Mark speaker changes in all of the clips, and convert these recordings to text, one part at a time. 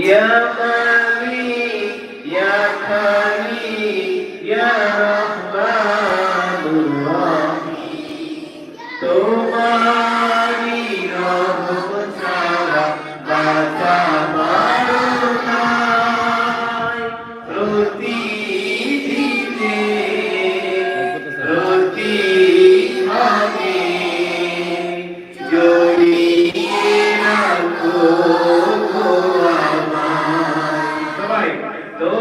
Speaker 1: يا مالك يا خالق يا رحمن الرحيم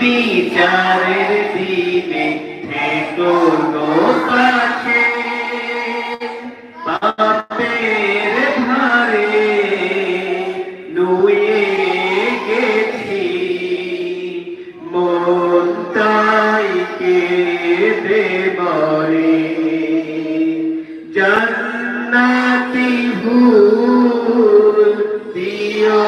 Speaker 1: বিচারের দিনে থেকো পাশে পাপের ভারে নুয়ে গেছি। মন মরে জান্নাতি ভুল দিও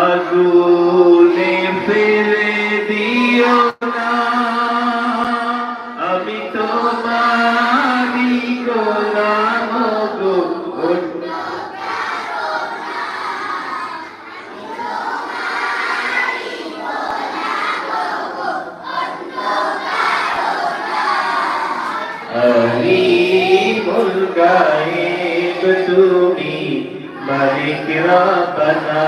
Speaker 1: আগুনে ফেলে দিও না। আমি তোমারি গোলাম তুমি মালিক রব্বানা